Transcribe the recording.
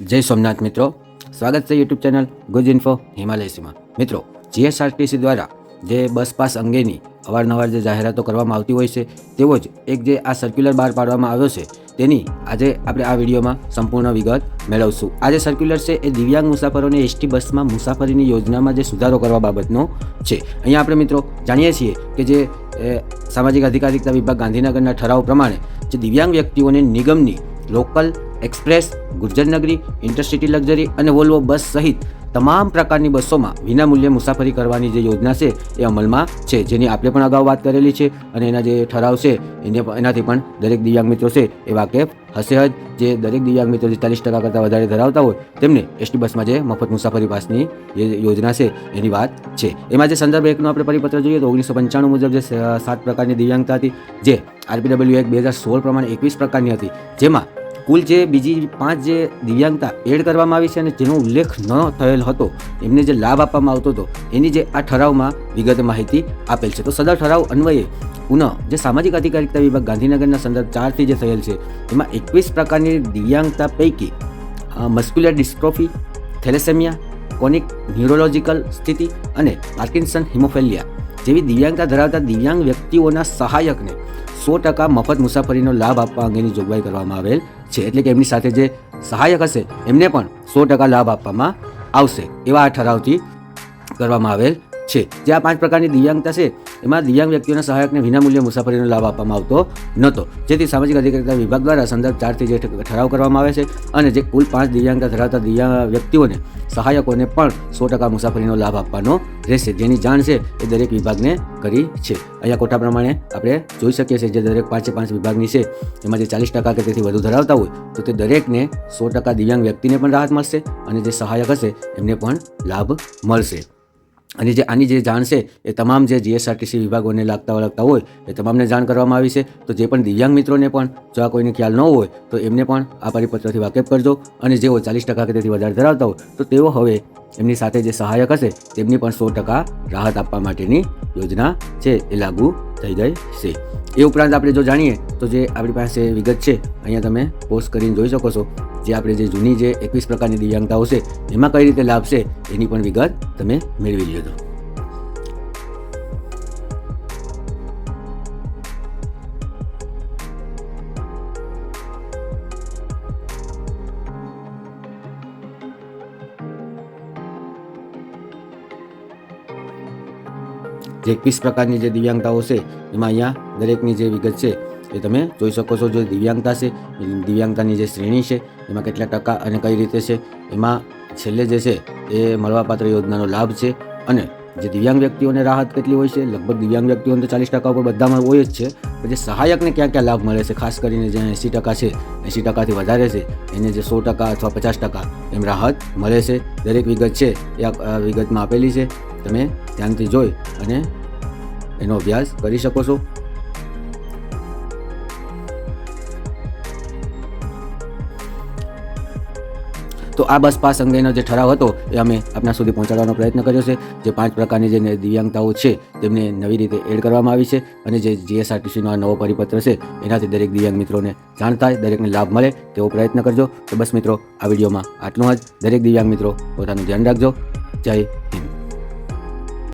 જય સોમનાથ મિત્રો. સ્વાગત છે યુટ્યુબ ચેનલ ગુજ ઇન્ફો હિમાલયસીમાં. મિત્રો, જીએસઆરટીસી દ્વારા જે બસ પાસ અંગેની અવારનવાર જે જાહેરાતો કરવામાં આવતી હોય છે તેવો જ એક જે આ સર્ક્યુલર બહાર પાડવામાં આવ્યો છે, તેની આજે આપણે આ વિડીયોમાં સંપૂર્ણ વિગત મેળવશું. આ જે સર્ક્યુલર છે, એ દિવ્યાંગ મુસાફરોને એસટી બસમાં મુસાફરીની યોજનામાં જે સુધારો કરવા બાબતનો છે. અહીંયા આપણે મિત્રો જાણીએ છીએ કે જે સામાજિક અધિકારિતા વિભાગ ગાંધીનગરના ઠરાવ પ્રમાણે જે દિવ્યાંગ વ્યક્તિઓને નિગમની local express Gurjarnagari intercity luxury અને વોલ્વો બસ સહિત તમામ પ્રકારની બસોમાં વિનામૂલ્યે મુસાફરી કરવાની જે યોજના છે એ અમલમાં છે. જેની આપણે પણ અગાઉ વાત કરેલી છે અને એના જે ઠરાવ છે, એને એનાથી પણ દરેક દિવ્યાંગ મિત્રો છે એ વાકેફ હશે જ. જે દરેક દિવ્યાંગ મિત્રો જે ચાલીસ ટકા કરતાં વધારે ધરાવતા હોય, તેમને એસટી બસમાં જે મફત મુસાફરી પાસની જે યોજના છે એની વાત છે. એમાં જે સંદર્ભ એકનો આપણે પરિપત્ર જોઈએ તો ઓગણીસો પંચાણું મુજબ જે સાત પ્રકારની દિવ્યાંગતા હતી, જે આરપીડબ્લ્યુ એક બે હજાર સોળ પ્રમાણે એકવીસ પ્રકારની હતી, જેમાં કુલ જે બીજી પાંચ જે દિવ્યાંગતા એડ કરવામાં આવી છે અને જેનો ઉલ્લેખ ન થયેલ હતો, એમને જે લાભ આપવામાં આવતો હતો, એની જે આ ઠરાવમાં વિગત માહિતી આપેલ છે. તો સદર ઠરાવ અન્વયે પુનઃ જે સામાજિક અધિકારિકતા વિભાગ ગાંધીનગરના સંદર્ભ ચારથી જે થયેલ છે, એમાં એકવીસ પ્રકારની દિવ્યાંગતા પૈકી muscular dystrophy, thalassemia, chronic neurological સ્થિતિ અને પાર્કિન્સન હિમોફેલિયા. જેવી દિવ્યાંગતા ધરાવતા દિવ્યાંગ વ્યક્તિઓના સહાયકને સો ટકા મફત મુસાફરીનો લાભ આપવા અંગેની જોગવાઈ કરવામાં આવેલ છે. એટલે કે એમની સાથે જે સહાયક હશે, એમને પણ સો ટકા લાભ આપવામાં આવશે એવા આ ઠરાવથી કરવામાં આવેલ છે. જે આ પાંચ પ્રકારની દિવ્યાંગતા છે એમાં દિવ્યાંગ વ્યક્તિઓના સહાયકને વિનામૂલ્યે મુસાફરીનો લાભ આપવામાં આવતો નહોતો. જેથી સામાજિક અધિકારિતા વિભાગ દ્વારા સંદર્ભ ચારથી જે ઠરાવ કરવામાં આવે છે અને જે કુલ પાંચ દિવ્યાંગતા ધરાવતા દિવ્યાંગ વ્યક્તિઓને સહાયકોને પણ સો ટકા મુસાફરીનો લાભ આપવાનો રહેશે. જેની જાણ છે એ દરેક વિભાગને કરી છે. અહીંયા કોટા પ્રમાણે આપણે જોઈ શકીએ છીએ જે દરેક પાંચે પાંચ વિભાગની છે, એમાં જે ચાલીસ ટકા કે તેથી વધુ ધરાવતા હોય, તો તે દરેકને સો ટકા દિવ્યાંગ વ્યક્તિને પણ રાહત મળશે અને જે સહાયક હશે એમને પણ લાભ મળશે. અને જે આની જે જાણ છે, એ તમામ જે જીએસઆરટીસી વિભાગોને લાગતા વળગતા હોય, એ તમામને જાણ કરવામાં આવી છે. તો જે પણ દિવ્યાંગ મિત્રોને પણ, જો આ કોઈને ખ્યાલ ન હોય, તો એમને પણ આ પરિપત્રથી વાકેફ કરજો. અને જેઓ ચાલીસ ટકા કે તેથી વધારે ધરાવતા હોય, તો તેઓ હવે એમની સાથે જે સહાયક હશે, તેમની પણ સો ટકા રાહત આપવા માટેની યોજના છે, એ લાગુ થઈ જાય છે. એ ઉપરાંત આપણે જો જાણીએ, તો જે આપણી પાસે વિગત છે, અહીંયા તમે પોસ્ટ કરીને જોઈ શકો છો. જે આપણે જે જૂની જે એકવીસ પ્રકારની દિવ્યાંગતાઓ છે, એમાં કઈ રીતે લાભ છે, એની પણ વિગત તમે મેળવી લીધો જે એકવીસ પ્રકારની જે દિવ્યાંગતાઓ છે, એમાં અહીંયા દરેકની જે વિગત છે એ તમે જોઈ શકો છો જે દિવ્યાંગતા છે. દિવ્યાંગતાની જે શ્રેણી છે, એમાં કેટલા ટકા અને કઈ રીતે છે, એમાં છેલ્લે જે છે, એ મળવાપાત્ર યોજનાનો લાભ છે. અને જે દિવ્યાંગ વ્યક્તિઓને રાહત કેટલી હોય છે, લગભગ દિવ્યાંગ વ્યક્તિઓને તો ચાલીસ ટકા ઉપર બધામાં હોય જ છે જે સહાયકને ક્યાં ક્યાં લાભ મળે છે, ખાસ કરીને જે એંસી ટકા છે, એંસી ટકાથી વધારે છે, એને જે સો ટકા અથવા પચાસ ટકા એમ રાહત મળે છે. દરેક વિગત છે, એ આ વિગતમાં આપેલી છે. તમે ધ્યાનથી જોઈ અને એનો અભ્યાસ કરી શકો છો. તો આ બસ પાસ અંગેનો જે ઠરાવ હતો, એ અમે આપના સુધી પહોંચાડવાનો પ્રયત્ન કર્યો છે. જે પાંચ પ્રકારની જે દિવ્યાંગતાઓ છે, તેમને નવી રીતે એડ કરવામાં આવી છે અને જે જીએસઆરટીસીનો આ નવો પરિપત્ર છે, એનાથી દરેક દિવ્યાંગ મિત્રોને જાણતા, દરેકને લાભ મળે તેવો પ્રયત્ન કરજો. તો બસ મિત્રો, આ વિડીયોમાં આટલું જ. દરેક દિવ્યાંગ મિત્રો, પોતાનું ધ્યાન રાખજો. જય હિન્દ.